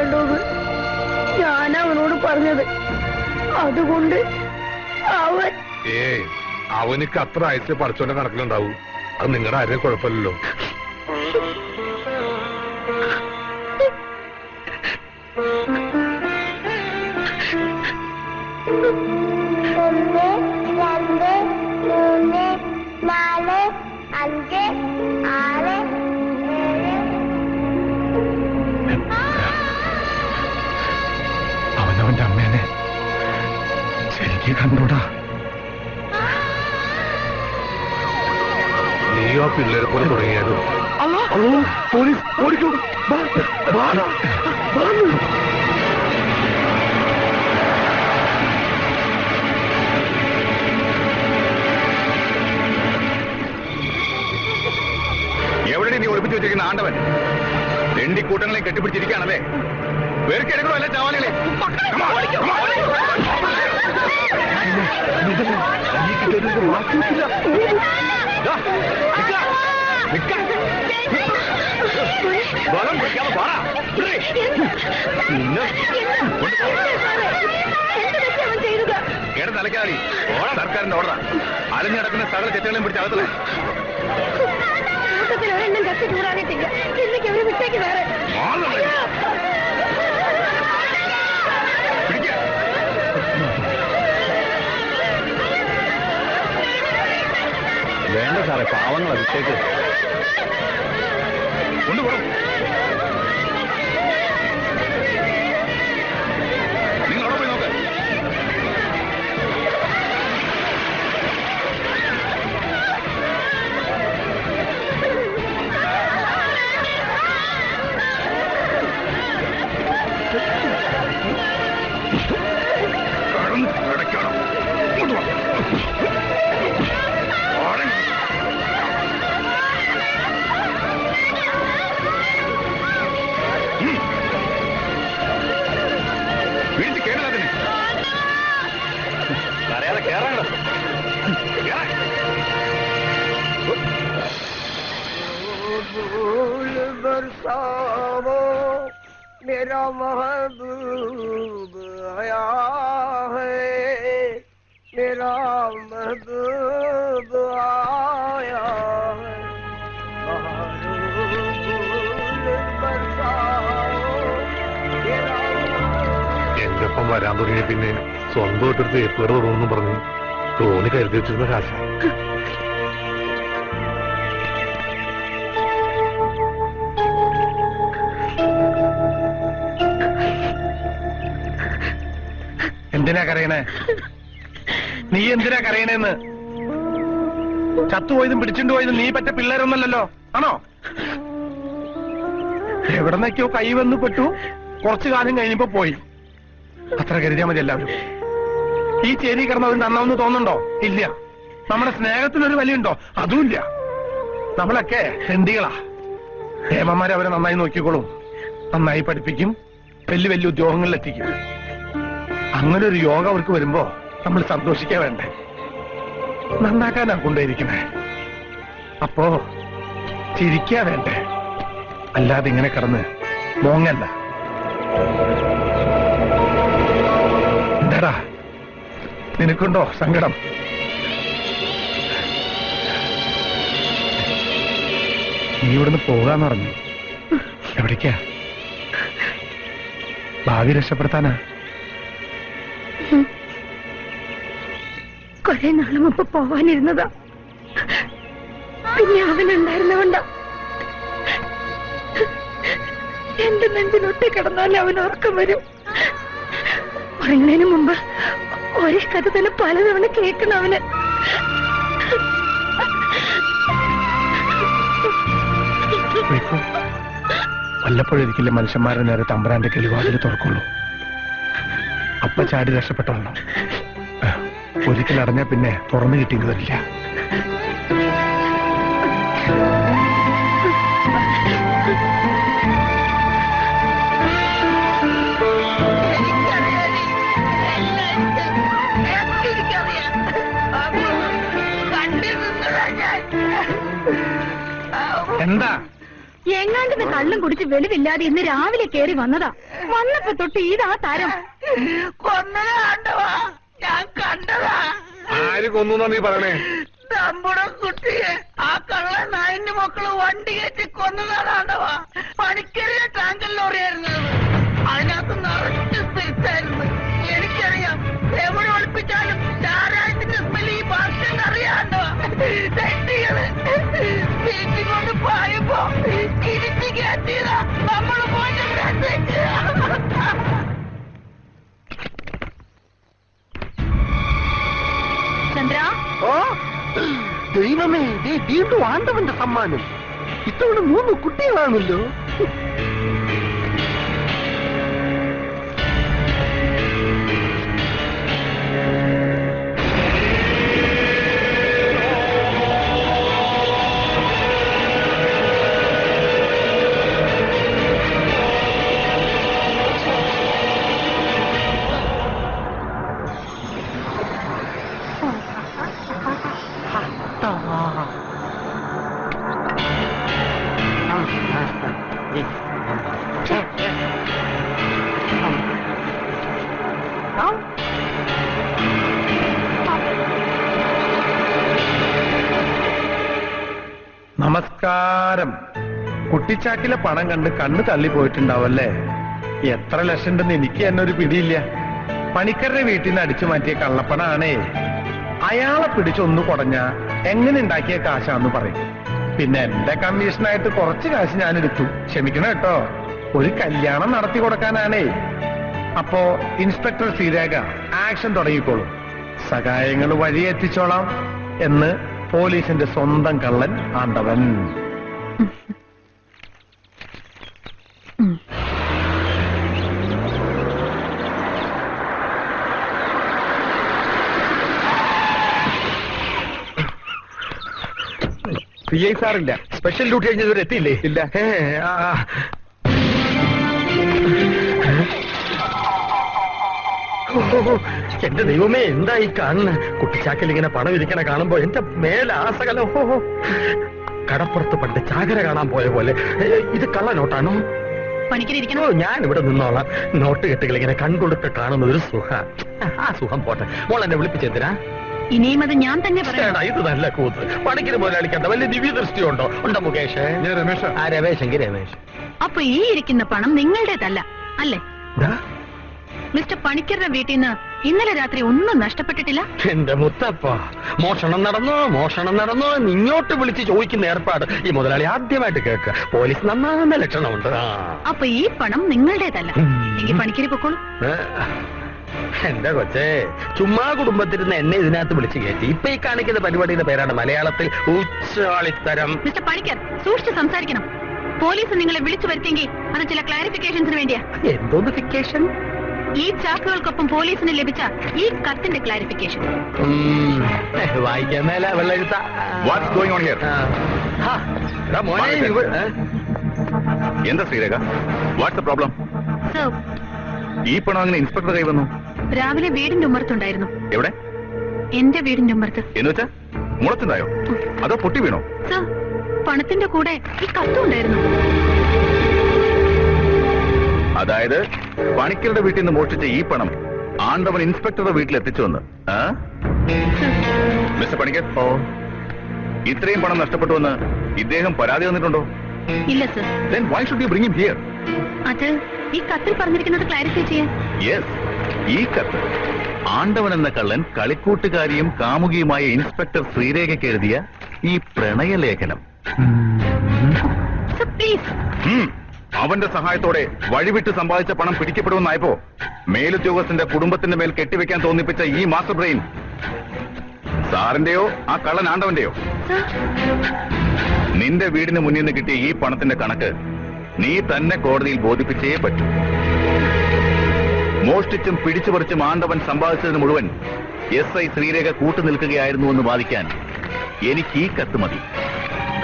കണ്ടോന്ന് ഞാൻ അവനോട് പറഞ്ഞത്. അതുകൊണ്ട് അവൻ ഏയ് അവനിക്ക് അത്ര ആയിട്ട് പഠിച്ചോന്റെ കണക്കിലുണ്ടാവും. അത് നിങ്ങളുടെ ആരെയും കുഴപ്പമില്ലല്ലോ. കണ്ടൂടാ. നീയോ പിള്ളേരെ പോലെ തുടങ്ങിയാലും? പോലീസ് ഓടിക്കൂ. എവിടെ നീ ഒളിപ്പിച്ചു വെച്ചിരിക്കുന്ന ആണ്ടവൻ? രണ്ടി കൂട്ടങ്ങളെ കെട്ടിപ്പിടിച്ചിരിക്കുകയാണല്ലേ അല്ല അല്ലേ ചാവാലികളെ ബലം പിടിക്കാതെ പാടാ കേട തലക്കാടി ഓടാ സർക്കാരിന്റെ ഓർഡർ അലഞ്ഞടക്കുന്ന സകല ചെറ്റുകളെയും പിടിച്ച് അകത്തല്ലേ ഒരെണ്ണം കത്തി കൂടാനിട്ടില്ല ഇന്നേക്ക് അവരെ വിട്ടേക്ക് വേറെ? വേണ്ട സാറേ പാവങ്ങളെ വിട്ടേക്ക് बरसावो मेरा महबूब आया है मेरा महबूब आया है बहारो फूल बरसावो मेरा എന്റെ ഒപ്പം വരാൻ തുടങ്ങിയ പിന്നെ സ്വന്തമായിട്ടൊരു തേപ്പേട് തുടങ്ങുന്നു പറഞ്ഞ് തോണി കരുതി വെച്ചിരുന്ന കാശ എന്തിനാ കരയണേ? നീ എന്തിനാ കരയണേന്ന്? ചത്തുപോയതും പിടിച്ചിട്ട് പോയതും നീ പറ്റ പിള്ളേരൊന്നല്ലോ ആണോ? എവിടെന്നൊക്കെയോ കൈ വന്ന് പെട്ടു. കുറച്ചു കാലം കഴിഞ്ഞപ്പോ പോയി. അത്ര കരുതിയാ മതി എല്ലാവരും. ഈ ചേരി കിടന്നവർ നന്നാവെന്ന് തോന്നുന്നുണ്ടോ? ഇല്ല. നമ്മുടെ സ്നേഹത്തിനൊരു വിലയുണ്ടോ? അതുമില്ല. നമ്മളൊക്കെ തെണ്ടികളാ ഹേമന്മാരെ അവരെ നന്നായി നോക്കിക്കോളും. നന്നായി പഠിപ്പിക്കും. വലിയ വലിയ ഉദ്യോഗങ്ങളിലെത്തിക്കും. അങ്ങനെ ഒരു യോഗ അവർക്ക് വരുമ്പോ നമ്മൾ സന്തോഷിക്കാൻ വേണ്ടേ? നന്നാക്കാനാ കൊണ്ടുപോയിരിക്കണേ അപ്പോ ചിരിക്കാ വേണ്ടേ? അല്ലാതെ ഇങ്ങനെ കിടന്ന് മോങ്ങല്ല എന്താടാ? നിനക്കുണ്ടോ സങ്കടം? നീ ഇവിടുന്ന് പോകാന്ന് പറഞ്ഞു. എവിടേക്കാ? ഭാവി രക്ഷപ്പെടുത്താനാ? കൊറേ നാൾ മുമ്പ് പോവാനിരുന്നതാ. പിന്നെ അവനുണ്ടായിരുന്നതുകൊണ്ടാ. എന്റെ നെഞ്ചിനൊട്ടി കിടന്നാൽ അവൻ ഉറക്കം വരും. ഉറങ്ങുന്നതിന് മുമ്പ് ഒരേ കഥ തന്നെ പലതവണ കേൾക്കണം അവന്. വല്ലപ്പോഴൊരിക്കലും മനുഷ്യന്മാരുടെ നേരെ തമ്പുരാന്റെ കിളിവാതിൽ തുറക്കുള്ളൂ. അപ്പ ചാടി രക്ഷപ്പെട്ടോളണം ഒരിക്കൽ അടഞ്ഞാ പിന്നെ തുറന്നു കിട്ടിയെന്ന് വരില്ല. എന്താ? എങ്ങാണ്ട് കള്ളും കുടിച്ച് വെളിവില്ലാതെ ഇന്ന് രാവിലെ കയറി വന്നതാ. വന്നപ്പോ തൊട്ട് ഇതാ തരം. കൊന്നതാണ്ടവാ ഞാൻ കണ്ടതാ. ആര് കൊന്നു നീ പറയണേ? നമ്മുടെ കുട്ടിയെ ആ കള്ള നായന്റെ മക്കൾ വണ്ടി കയറ്റി കൊന്നതാണ്ടാവാ പണിക്കരിയ ടാങ്കൽ ലോറിയായിരുന്നത് വീണ്ടും ആണ്ടവന്റെ സമ്മാനം? ഇത്തവണ മൂന്ന് കുട്ടികളാണല്ലോ. നമസ്കാരം കുട്ടിച്ചാക്കിലെ പണം കണ്ട് കണ്ണ് തള്ളി പോയിട്ടുണ്ടാവല്ലേ? എത്ര ലക്ഷം ഉണ്ടെന്ന് എനിക്ക് തന്നെ ഒരു പിടിയില്ല. പണിക്കരുടെ വീട്ടിൽ നിന്ന് അടിച്ചു മാറ്റിയ കള്ളപ്പണാണേ. അയാളെ പിടിച്ചൊന്ന് കുടഞ്ഞ എങ്ങനെ ഉണ്ടാക്കിയ കാശാന്ന് പറയും. പിന്നെ എന്റെ കമ്മീഷനായിട്ട് കുറച്ച് കാശ് ഞാൻ എടുത്തു ക്ഷമിക്കണം കേട്ടോ. ഒരു കല്യാണം നടത്തി കൊടുക്കാനാണേ. അപ്പോ ഇൻസ്പെക്ടർ ശ്രീരേഖ ആക്ഷൻ തുടങ്ങിക്കോളൂ. സഹായങ്ങൾ വഴിയെത്തിച്ചോളാം എന്ന് പോലീസിന്റെ സ്വന്തം കള്ളൻ ആണ്ടവൻ. പി ഐ സാറില്ല. സ്പെഷ്യൽ ഡ്യൂട്ടി കഴിഞ്ഞവർ എത്തിയില്ലേ? ഇല്ല. എന്റെ ദൈവമേ എന്താ ഈ കാണുന്ന? കുട്ടിച്ചാക്കിൽ ഇങ്ങനെ പണം ഇരിക്കണ കാണുമ്പോ എന്റെ മേലാസകലം. കടപ്പുറത്ത് പണ്ട് ചാകര കാണാൻ പോയ പോലെ. ഇത് കള്ള നോട്ടാണോ? പണിക്കിരിക്കണോ. ഓ ഞാൻ ഇവിടെ നിന്നോളാം. നോട്ട് കെട്ടുകൾ ഇങ്ങനെ കൺകൊടുത്ത് കാണുന്ന ഒരു സുഖ ആ സുഖം പോട്ടെ. മോൾ എന്നെ വിളിപ്പിച്ചെന്തിനാ ഇനിയും അത് ഞാൻ തന്നെ പറയാം ചേട്ടാ ഇത് നല്ല കൂത്ത്. പണിക്കിന് മുതലാളിക്കണ്ട വലിയ ദിവ്യദൃഷ്ടി ഉണ്ടോ? ഉണ്ടോ മുകേഷ്? ഞാൻ ആ ആ രമേശെങ്കിൽ രമേശ്. അപ്പൊ ഈ ഇരിക്കുന്ന പണം നിങ്ങളുടേതല്ല അല്ലേ? ദാ, മിസ്റ്റർ പണിക്കരുടെ വീട്ടിൽ നിന്ന് ഇന്നലെ രാത്രി ഒന്നും നഷ്ടപ്പെട്ടിട്ടില്ല? എന്റെ മുത്തപ്പ മോഷണം നടന്നോ മോഷണം നടന്നോ എന്ന് ഇങ്ങോട്ട് വിളിച്ച് ചോദിക്കുന്ന ഏർപ്പാട് ഈ മുതലാളി ആദ്യമായിട്ട് കേൾക്കുക. പോലീസ് നന്നാന്ന ലക്ഷണമുണ്ട്. ആ. അപ്പൊ ഈ പണം നിങ്ങളുടേതല്ല. എങ്കിൽ പണിക്കരി പൊക്കോളൂ. ഏ, എന്റെ കൊച്ചേ ചുമ്മാ കുടുംബത്തിരുന്ന് എന്നെ ഇതിനകത്ത് വിളിച്ച് കയറ്റി. ഇപ്പൊ ഈ കാണിക്കുന്ന പരിപാടിയുടെ പേരാണ് മലയാളത്തിൽ ഉച്ചാളിത്തരം. മിസ്റ്റർ പണിക്കർ സൂക്ഷിച്ച് സംസാരിക്കണം. പോലീസ് നിങ്ങളെ വിളിച്ചു വരുത്തിയെങ്കിൽ അത് ചില ക്ലാരിഫിക്കേഷൻസിന് വേണ്ടിയാ. എന്തോന്ന് ഫിക്കേഷൻ ഈ ചാക്കുകൾക്കൊപ്പം പോലീസിന് ലഭിച്ച ഈ കത്തിന്റെ ക്ലാരിഫിക്കേഷൻ വായിക്കാൻ മേല വെള്ളെഴുത്ത? മോനെ Margaret. ഇവ- ഏ? എന്താ Sreerekha? What's the problem sir ഈ പണം അങ്ങനെ ഇൻസ്പെക്ടർ കൈ വന്നു? രാവിലെ വീടിന്റെ ഉമ്മർത്തുണ്ടായിരുന്നു എവിടെ? എന്റെ വീടിന്റെ ഉമ്മർത്ത് എന്ന് വെച്ചാ മുളത്തുണ്ടായോ? അതോ പൊട്ടി വീണോ? സർ പണത്തിന്റെ കൂടെ ഈ കത്തും ഉണ്ടായിരുന്നു അതായത് പണിക്കരുടെ വീട്ടിൽ നിന്ന് മോഷ്ടിച്ച ഈ പണം ആണ്ടവൻ ഇൻസ്പെക്ടറുടെ വീട്ടിൽ എത്തിച്ചു വന്ന് മിസ്റ്റർ പണിക്കർ? ഓ. ഇത്രയും പണം നഷ്ടപ്പെട്ടുവെന്ന് ഇദ്ദേഹം പരാതി തന്നിട്ടുണ്ടോ? ഇല്ല sir. Then why should you bring him here അത് ഈ കത്തിൽ പറഞ്ഞിരിക്കുന്നത് ക്ലാരിഫൈ ചെയ്യാൻ. യെസ് ഈ കത്ത്. ആണ്ടവൻ എന്ന കള്ളൻ കളിക്കൂട്ടുകാരിയും കാമുകിയുമായ ഇൻസ്പെക്ടർ ശ്രീരേഖയ്ക്ക് എഴുതിയ ഈ പ്രണയലേഖനം. Sir please. അവന്റെ സഹായത്തോടെ വഴിവിട്ട് സമ്പാദിച്ച പണം പിടിക്കപ്പെടുമെന്നായപ്പോ മേലുദ്യോഗസ്ഥന്റെ കുടുംബത്തിന്റെ മേൽ കെട്ടിവെക്കാൻ തോന്നിപ്പിച്ച ഈ മാസ്റ്റർ ബ്രെയിൻ. സാറിന്റെയോ ആ കള്ളൻ ആണ്ടവന്റെയോ? നിന്റെ വീടിന് മുന്നിൽ നിന്ന് കിട്ടിയ ഈ പണത്തിന്റെ കണക്ക് നീ തന്നെ കോടതിയിൽ ബോധിപ്പിച്ചേ പറ്റൂ. മോഷ്ടിച്ചും പിടിച്ചുപറിച്ചും ആണ്ടവൻ സമ്പാദിച്ചതിന് മുഴുവൻ എസ് ഐ ശ്രീരേഖ കൂട്ടുനിൽക്കുകയായിരുന്നു എന്ന് വാദിക്കാൻ എനിക്ക് ഈ കത്ത് മതി.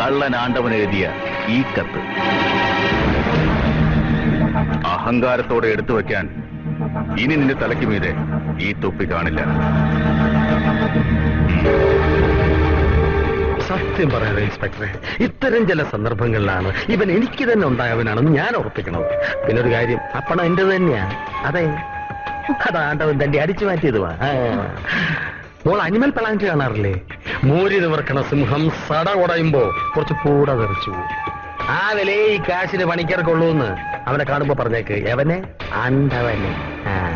കള്ളൻ ആണ്ടവൻ എഴുതിയ ഈ കത്ത്. അഹങ്കാരത്തോടെ എടുത്തു വയ്ക്കാൻ ഇനി നിന്റെ തലയ്ക്ക് മീതെ ഈ തൊപ്പി കാണില്ല. സത്യം പറയാതെ ഇൻസ്പെക്ടറെ. ഇത്തരം ചില സന്ദർഭങ്ങളിലാണ് ഇവൻ എനിക്ക് തന്നെ ഉണ്ടായവനാണെന്ന് ഞാൻ ഉറപ്പിക്കണം പിന്നെ ഒരു കാര്യം അപ്പണം എന്റെ തന്നെയാ. അതെ. അതാണ്ടവൻ തന്റെ അടിച്ചു മാറ്റിയതുവാ. മോൾ അനിമൽ പ്ലാന്റ് കാണാറില്ലേ? മൂരി നിവർക്കണ സിംഹം സട ഉടയുമ്പോ കുറച്ച് പൂട തെറിച്ചു പോകും. ആ വിലയെ ഈ കാശിന് പണിക്കാർക്കുള്ളൂന്ന് അവനെ കാണുമ്പോ പറഞ്ഞേക്ക്. എവനെ? ആണ്ടവനെ ആ.